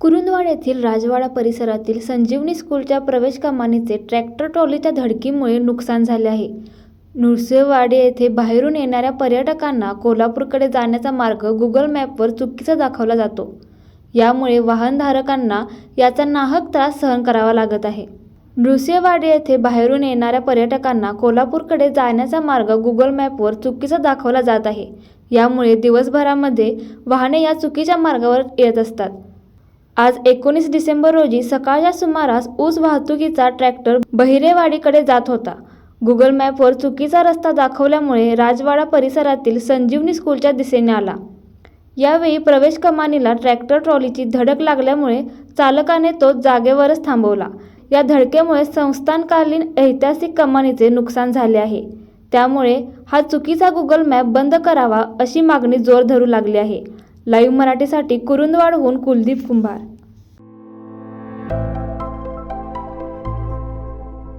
कुरुंदवाड येथील राजवाडा परिसरातील संजीवनी स्कूलच्या प्रवेश कमानीचे ट्रॅक्टर ट्रॉलीच्या धडकीमुळे नुकसान झाले आहे. नृसिंहवाडी येथे बाहेरून येणाऱ्या पर्यटकांना कोल्हापूरकडे जाण्याचा मार्ग गुगल मॅपवर चुकीचा दाखवला जातो. यामुळे वाहनधारकांना याचा नाहक त्रास सहन करावा लागत आहे. नृसिंहवाडी येथे बाहेरून येणाऱ्या पर्यटकांना कोल्हापूरकडे जाण्याचा मार्ग गुगल मॅपवर चुकीचा दाखवला जात आहे. यामुळे दिवसभरामध्ये वाहने या चुकीच्या मार्गावर येत असतात. आज एकोणीस डिसेंबर रोजी सकाळच्या सुमारास ऊस वाहतुकीचा ट्रॅक्टर बहिरेवाडीकडे जात होता. गुगल मॅपवर चुकीचा रस्ता दाखवल्यामुळे राजवाडा परिसरातील संजीवनी स्कूलच्या दिशेने आला. यावेळी प्रवेश कमानीला ट्रॅक्टर ट्रॉलीची धडक लागल्यामुळे चालकाने तो जागेवरच थांबवला. या धडकेमुळे संस्थानकालीन ऐतिहासिक कमानीचे नुकसान झाले आहे. त्यामुळे हा चुकीचा गुगल मॅप बंद करावा अशी मागणी जोर धरू लागली आहे. लाईव्ह मराठीसाठी कुरुंदवाडहून कुलदीप कुंभार